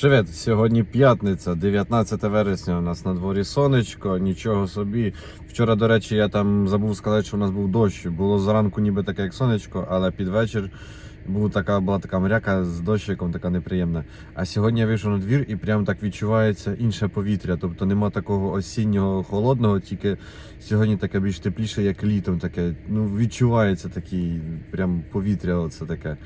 Привіт! Сьогодні п'ятниця, 19 вересня. У нас на дворі сонечко, нічого собі. Вчора, до речі, я там забув сказати, що у нас був дощ. Було зранку ніби таке, як сонечко, але під вечір була така, була така мряка з дощиком, така неприємна. А сьогодні я вийшов на двір і прям так відчувається інше повітря. Тобто нема такого осіннього холодного, тільки сьогодні таке більш тепліше, як літом. Таке. Ну, відчувається такий прям повітря, оце таке.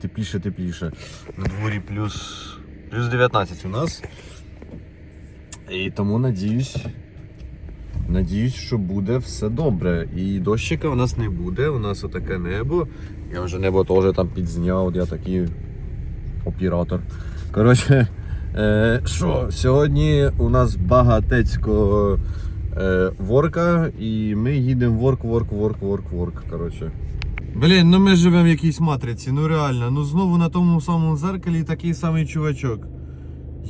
Тепліше, тепліше. На дворі плюс. Плюс 19 у нас. І тому надіюсь, надіюсь, що буде все добре. І дощика у нас не буде. У нас отаке небо. Я вже небо теж там підзняв, от я такий оператор. Коротше, е, що, сьогодні у нас багатецько е, ворка, і ми їдемо ворк, ворк, ворк, ворк, ворк. Коротше. Блін, ну ми живемо в якійсь матриці, ну реально, ну знову на тому самому зеркалі такий самий чувачок.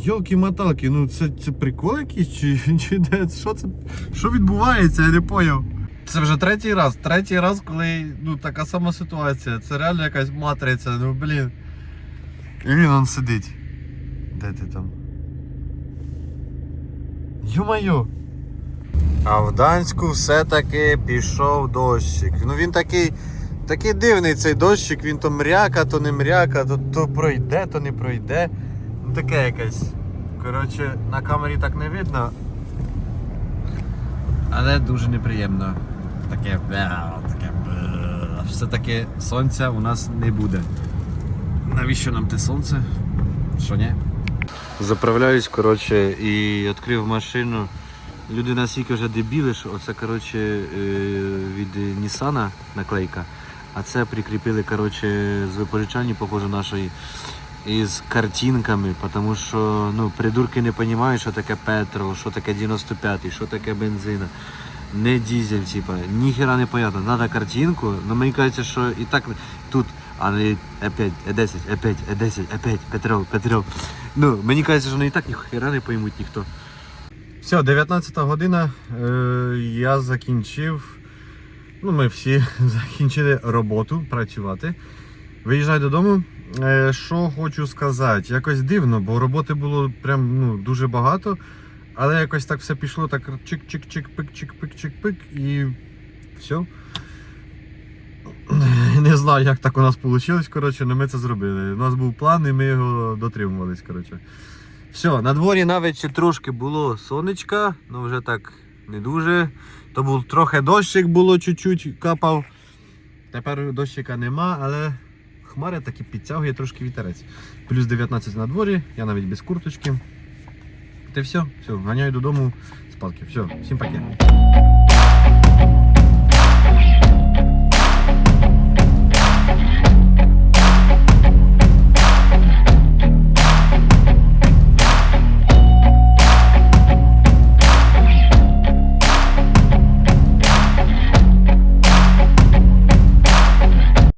Йолки-маталки, ну це, це прикол якийсь чи, чи де? Що це? Що відбувається, я не поняв. Це вже третій раз. Третій раз, коли ну, така сама ситуація. Це реально якась матриця, ну блін. І він он сидить. Де ти там? Йо-майо. А в Данську все-таки пішов дощик. Ну він такий. Такий дивний цей дощик, він то мряка, то не мряка, то, то пройде, то не пройде. Таке якесь. Коротше, на камері так не видно. Але дуже неприємно. Таке. таке. Все-таки сонця у нас не буде. Навіщо нам те сонце? Що ні? Заправляюсь, коротше, і відкрив машину. Люди настільки вже дебіли, що оце коротше, е, від Нісана наклейка. А це прикріпили коротше, з виповічальні, похоже, нашої із картинками, тому що ну, придурки не розуміють, що таке петрол, що таке 95-й, що таке бензина. Не дизель, типа, ніхера не понятно. Надо картинку, але мені кажеться, що і так тут, а не Е5, Е10, Е5, Е10, Е5, петрол, петрол. Ну, мені кажеться, що і так ніхера не поймуть ніхто. Все, 19 година. Е, я закінчив. Ну, ми всі закінчили роботу працювати. Виїжджаю додому. Е, що хочу сказати, якось дивно, бо роботи було прям ну, дуже багато, але якось так все пішло, так чик-чик-чик-пик-чик-пик-чик-пик і все. Не знаю, як так у нас вийшло, коротше, але ми це зробили. У нас був план і ми його дотримувались. коротше. Все, на дворі навіть трошки було сонечка, ну вже так не дуже. То був трохи дощик було чуть-чуть капав. Тепер дощика нема, але хмари таки підтягує трошки вітерець. Плюс 19 на дворі, я навіть без курточки. Та все, все, ганяю додому спалки. Все, всім пакет.